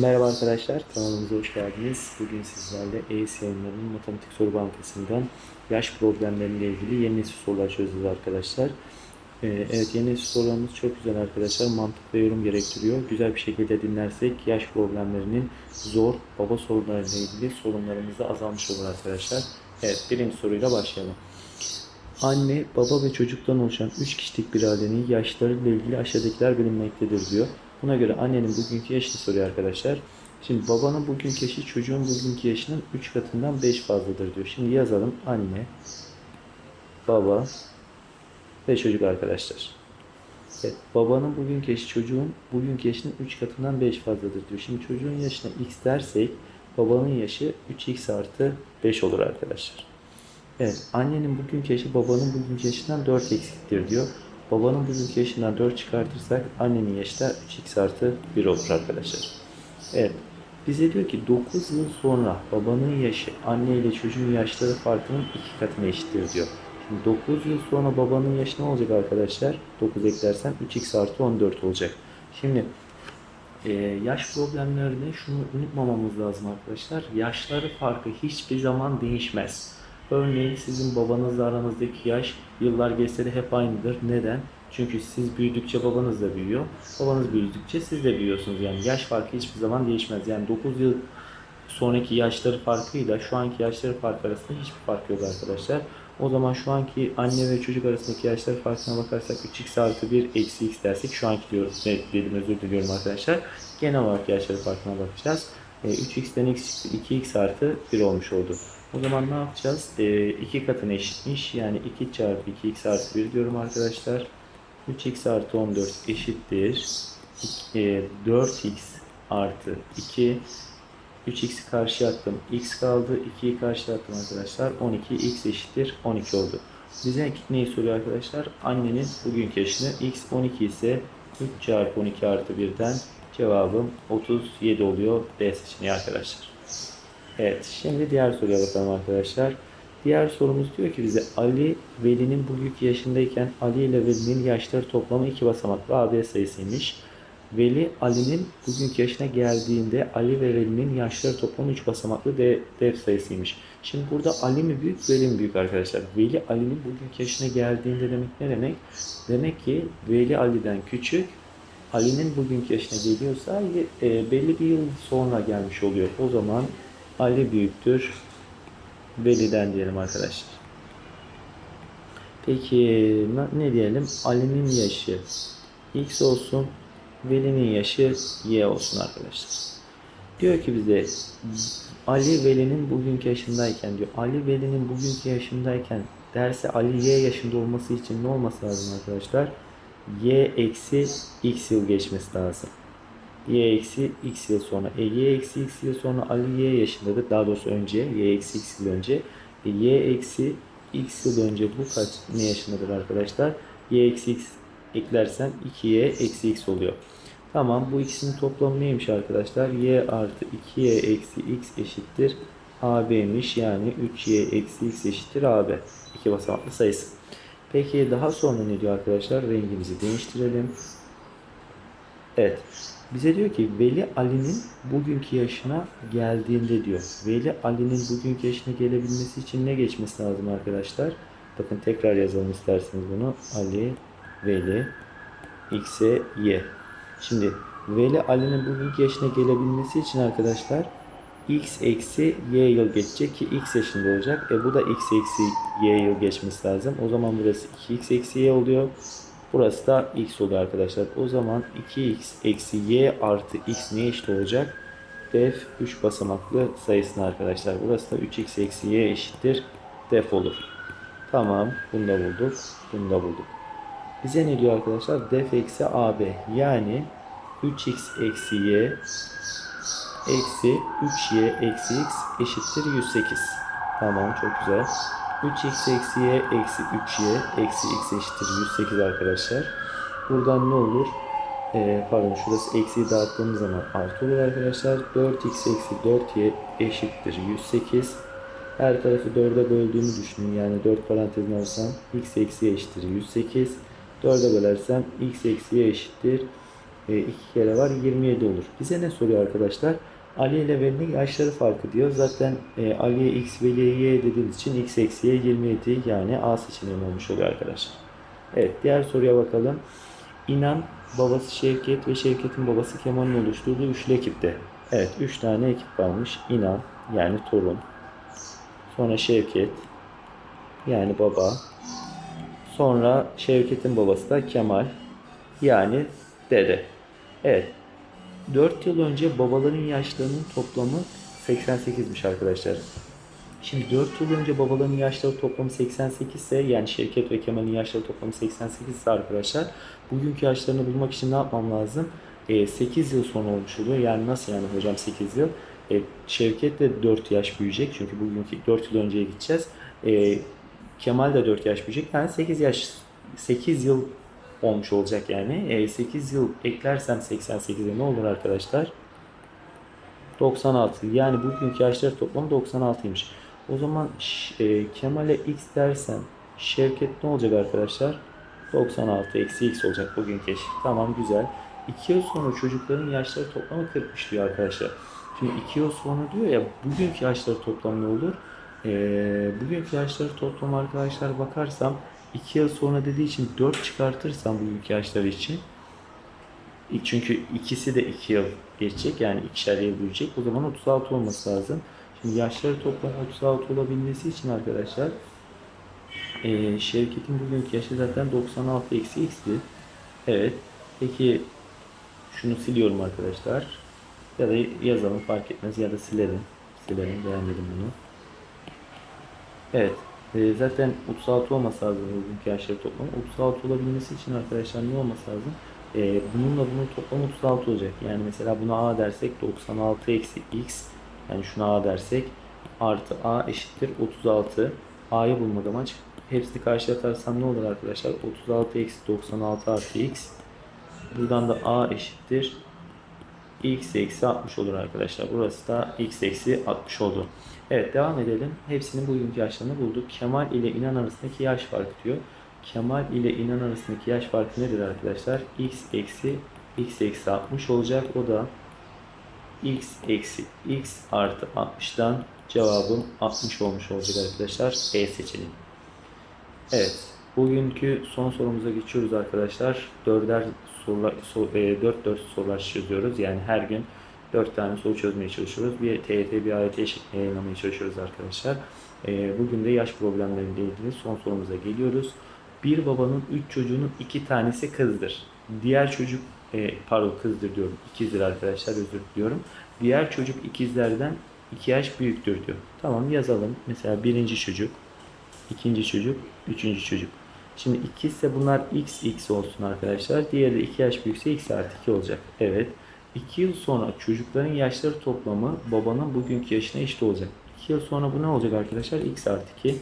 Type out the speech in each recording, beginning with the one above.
Merhaba arkadaşlar, kanalımıza hoş geldiniz. Bugün sizlerle EYS Matematik Soru Bankası'ndan yaş problemleriyle ilgili yeni nesil sorular çözeceğiz arkadaşlar. Ee, evet, yeni nesil sorularımız çok güzel arkadaşlar. Mantık ve yorum gerektiriyor. Güzel bir şekilde dinlersek yaş problemlerinin zor baba sorularıyla ilgili sorunlarımız da azalmış olur arkadaşlar. Evet, birinci soruyla başlayalım. Anne, baba ve çocuktan oluşan 3 kişilik bir ailenin yaşlarıyla ilgili aşağıdakiler bilinmektedir diyor. Buna göre annenin bugünkü yaşını soruyor arkadaşlar. Şimdi babanın bugünkü yaşı çocuğun bugünkü yaşının 3 katından 5 fazladır diyor. Şimdi yazalım anne, baba ve çocuk arkadaşlar. Evet, babanın bugünkü yaşı çocuğun bugünkü yaşının 3 katından 5 fazladır diyor. Şimdi çocuğun yaşına x dersek babanın yaşı 3x artı 5 olur arkadaşlar. Evet, annenin bugünkü yaşı babanın bugünkü yaşından 4 eksiktir diyor. Babanın bugünkü yaşından 4 çıkartırsak annenin yaşı da 3x artı 1 olur arkadaşlar. Evet, bize diyor ki 9 yıl sonra babanın yaşı anne ile çocuğun yaşları farkının 2 katına eşittir diyor. Şimdi 9 yıl sonra babanın yaşı ne olacak arkadaşlar? 9 eklersem 3x artı 14 olacak. Şimdi ee, yaş problemlerinde şunu unutmamamız lazım arkadaşlar. Yaşları farkı hiçbir zaman değişmez. Örneğin sizin babanızla aranızdaki yaş yıllar geçse de hep aynıdır. Neden? Çünkü siz büyüdükçe babanız da büyüyor. Babanız büyüdükçe siz de büyüyorsunuz. Yani yaş farkı hiçbir zaman değişmez. Yani 9 yıl sonraki yaşları farkıyla şu anki yaşları farkı arasında hiçbir fark yok arkadaşlar. O zaman şu anki anne ve çocuk arasındaki yaşlar farkına bakarsak 3x artı 1 eksi x dersek şu anki diyorum, ne dedim özür diliyorum arkadaşlar. Genel olarak yaşları farkına bakacağız. E, 3x'ten x çıktı 2x artı 1 olmuş oldu. O zaman ne yapacağız? E, 2 katına eşitmiş. Yani 2 çarpı 2x artı 1 diyorum arkadaşlar. 3x artı 14 eşittir. E, 4x artı 2 3x'i karşıya attım. x kaldı. 2'yi karşıya attım arkadaşlar. 12 x eşittir 12 oldu. Bize neyi soruyor arkadaşlar? Annenin bugünkü yaşını x 12 ise 3 çarpı 12 artı 1'den cevabım 37 oluyor. D seçeneği arkadaşlar. Evet şimdi diğer soruya bakalım arkadaşlar. Diğer sorumuz diyor ki bize Ali Veli'nin bugünkü yaşındayken Ali ile Veli'nin yaşları toplamı 2 basamaklı AB sayısıymış. Veli Ali'nin bugünkü yaşına geldiğinde Ali ve Veli'nin yaşları toplamı 3 basamaklı de, def sayısıymış. Şimdi burada Ali mi büyük, Veli mi büyük arkadaşlar? Veli Ali'nin bugünkü yaşına geldiğinde demek ne demek? Demek ki Veli Ali'den küçük, Ali'nin bugünkü yaşına geliyorsa e, belli bir yıl sonra gelmiş oluyor. O zaman Ali büyüktür, Veli'den diyelim arkadaşlar. Peki ne diyelim? Ali'nin yaşı X olsun, Veli'nin yaşı Y olsun arkadaşlar. Diyor ki bize Ali Veli'nin bugünkü yaşındayken diyor. Ali Veli'nin bugünkü yaşındayken derse Ali Y yaşında olması için ne olması lazım arkadaşlar? Y eksi X yıl geçmesi lazım. Y eksi X yıl sonra. E, Y eksi X yıl sonra Ali Y yaşındadır. Daha doğrusu önce. Y eksi X yıl önce. E, Y eksi X yıl önce bu kaç ne yaşındadır arkadaşlar? Y eksi X eklersem 2Y eksi X oluyor. Tamam bu ikisinin toplamı neymiş arkadaşlar? Y artı 2Y eksi X eşittir AB'miş. Yani 3Y eksi X eşittir AB. İki basamaklı sayısı. Peki daha sonra ne diyor arkadaşlar? Rengimizi değiştirelim. Evet. Bize diyor ki Veli Ali'nin bugünkü yaşına geldiğinde diyor. Veli Ali'nin bugünkü yaşına gelebilmesi için ne geçmesi lazım arkadaşlar? Bakın tekrar yazalım isterseniz bunu. Ali, Veli, X'e Y. Şimdi Veli Ali'nin bugünkü yaşına gelebilmesi için arkadaşlar X eksi Y yıl geçecek ki X yaşında olacak. E bu da X eksi Y yıl geçmesi lazım. O zaman burası 2X eksi Y oluyor. Burası da X oluyor arkadaşlar. O zaman 2X eksi Y artı X ne eşit olacak? Def 3 basamaklı sayısına arkadaşlar. Burası da 3X eksi Y eşittir. Def olur. Tamam. Bunu da bulduk. Bunu da bulduk. Bize ne diyor arkadaşlar? Def eksi AB. Yani 3x eksi y eksi 3y eksi x eşittir 108. Tamam çok güzel. 3x eksi y eksi 3y eksi x eşittir 108 arkadaşlar. Buradan ne olur? Ee, pardon şurası eksiyi dağıttığımız zaman artı olur arkadaşlar. 4x eksi 4y eşittir 108. Her tarafı 4'e böldüğümü düşünün. Yani 4 parantezine alsam x eksi eşittir 108. 4'e bölersem x eksi y eşittir E, 2 kere var 27 olur. Bize ne soruyor arkadaşlar? Ali ile Veli'nin yaşları farkı diyor. Zaten e, Ali'ye x, Veli'ye y dediğimiz için x eksi y 27 yani A seçeneği olmuş oluyor arkadaşlar. Evet diğer soruya bakalım. İnan babası Şevket ve Şevket'in babası Kemal'in oluşturduğu üçlü ekipte. Evet 3 tane ekip varmış. İnan yani torun. Sonra Şevket yani baba. Sonra Şevket'in babası da Kemal yani dede. Evet 4 yıl önce babaların yaşlarının toplamı 88'miş arkadaşlar. Şimdi 4 yıl önce babaların yaşları toplamı 88 ise yani Şevket ve Kemal'in yaşları toplamı 88 ise arkadaşlar bugünkü yaşlarını bulmak için ne yapmam lazım? E, 8 yıl sonra olmuş oluyor. Yani nasıl yani hocam 8 yıl? E, Şevket de 4 yaş büyüyecek çünkü bugünkü 4 yıl önceye gideceğiz. E, Kemal de 4 yaş büyüyecek. Yani 8 yaş 8 yıl olmuş olacak yani. E, 8 yıl eklersem 88'e ne olur arkadaşlar? 96. Yani bugünkü yaşları toplamı 96'ymış. O zaman e, Kemal'e x dersem Şevket ne olacak arkadaşlar? 96 eksi x olacak bugünkü eş. Tamam güzel. 2 yıl sonra çocukların yaşları toplamı 40'mış diyor arkadaşlar. Şimdi 2 yıl sonra diyor ya bugünkü yaşları toplamı ne olur? Ee, bugünkü yaşları toplamı arkadaşlar bakarsam 2 yıl sonra dediği için 4 çıkartırsam bugünkü yaşları için çünkü ikisi de 2 yıl geçecek yani ikişer yıl büyüyecek. O zaman 36 olması lazım. Şimdi yaşları toplam 36 olabilmesi için arkadaşlar eee Şevket'in bugünkü yaşı zaten 96 eksi x'ti. Evet. Peki şunu siliyorum arkadaşlar. Ya da yazalım fark etmez ya da silerim. Silerim beğenmedim bunu. Evet. E, zaten 36 olması lazım bugünkü yaşları toplamı. 36 olabilmesi için arkadaşlar ne olması lazım? E, bununla bunun toplamı 36 olacak. Yani mesela buna a dersek 96 eksi x yani şuna a dersek artı a eşittir 36. a'yı bulmadan amaç. Hepsini karşılatarsam ne olur arkadaşlar? 36 eksi 96 artı x. Buradan da a eşittir x eksi 60 olur arkadaşlar. Burası da x eksi 60 oldu. Evet devam edelim. Hepsinin bugünkü yaşlarını bulduk. Kemal ile İnan arasındaki yaş farkı diyor. Kemal ile İnan arasındaki yaş farkı nedir arkadaşlar? x eksi x eksi 60 olacak. O da x eksi x artı 60'dan cevabım 60 olmuş olacak arkadaşlar. E seçeneği. Evet. Bugünkü son sorumuza geçiyoruz arkadaşlar. Dörder sorular, so, e, 4 4 sorular çözüyoruz. Yani her gün 4 tane soru çözmeye çalışıyoruz. Bir TYT bir AYT şeklinde yayınlamaya çalışıyoruz arkadaşlar. E, bugün de yaş problemleriyle ilgili son sorumuza geliyoruz. Bir babanın 3 çocuğunun 2 tanesi kızdır. Diğer çocuk e, pardon kızdır diyorum. İkizdir arkadaşlar özür diliyorum. Diğer çocuk ikizlerden 2 yaş büyüktür diyor. Tamam yazalım. Mesela birinci çocuk, ikinci çocuk, üçüncü çocuk. Şimdi ikizse bunlar x x olsun arkadaşlar. Diğeri de 2 yaş büyükse x artı 2 olacak. Evet. 2 yıl sonra çocukların yaşları toplamı babanın bugünkü yaşına eşit olacak. 2 yıl sonra bu ne olacak arkadaşlar? x artı 2,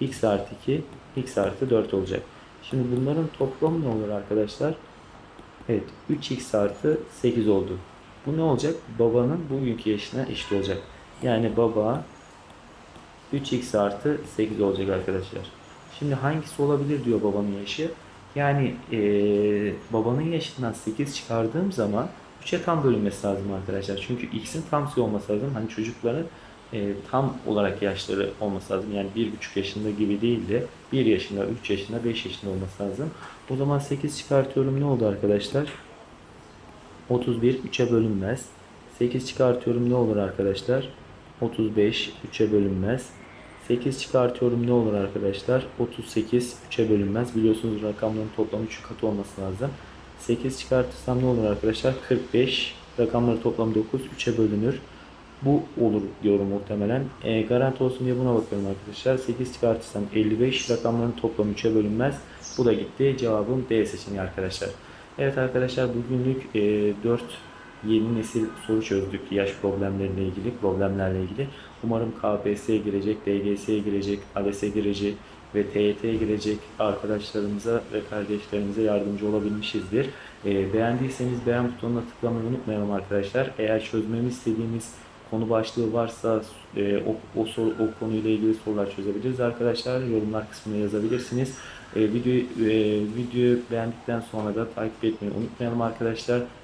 x artı 2, x artı 4 olacak. Şimdi bunların toplamı ne olur arkadaşlar? Evet 3x artı 8 oldu. Bu ne olacak? Babanın bugünkü yaşına eşit olacak. Yani baba 3x artı 8 olacak arkadaşlar. Şimdi hangisi olabilir diyor babanın yaşı. Yani eee, babanın yaşından 8 çıkardığım zaman 3'e tam bölünmesi lazım arkadaşlar. Çünkü x'in tam sayı olması lazım. Hani çocukların eee, tam olarak yaşları olması lazım. Yani 1,5 yaşında gibi değil de 1 yaşında, 3 yaşında, 5 yaşında olması lazım. O zaman 8 çıkartıyorum ne oldu arkadaşlar? 31 3'e bölünmez. 8 çıkartıyorum ne olur arkadaşlar? 35 3'e bölünmez. 8 çıkartıyorum ne olur arkadaşlar? 38 3'e bölünmez. Biliyorsunuz rakamların toplamı 3 katı olması lazım. 8 çıkartırsam ne olur arkadaşlar? 45 rakamları toplam 9 3'e bölünür. Bu olur diyorum muhtemelen. E, garanti olsun diye buna bakıyorum arkadaşlar. 8 çıkartırsam 55 rakamların toplamı 3'e bölünmez. Bu da gitti. Cevabım D seçeneği arkadaşlar. Evet arkadaşlar bugünlük e, 4 yeni nesil soru çözdük yaş problemleriyle ilgili, problemlerle ilgili. Umarım KPSS'ye girecek, DGS'ye girecek, ALES'e girecek ve TYT'ye girecek arkadaşlarımıza ve kardeşlerimize yardımcı olabilmişizdir. E, beğendiyseniz beğen butonuna tıklamayı unutmayalım arkadaşlar. Eğer çözmemi istediğimiz konu başlığı varsa e, o, o, soru, o konuyla ilgili sorular çözebiliriz arkadaşlar. Yorumlar kısmına yazabilirsiniz. E, videoyu, e, videoyu beğendikten sonra da takip etmeyi unutmayalım arkadaşlar.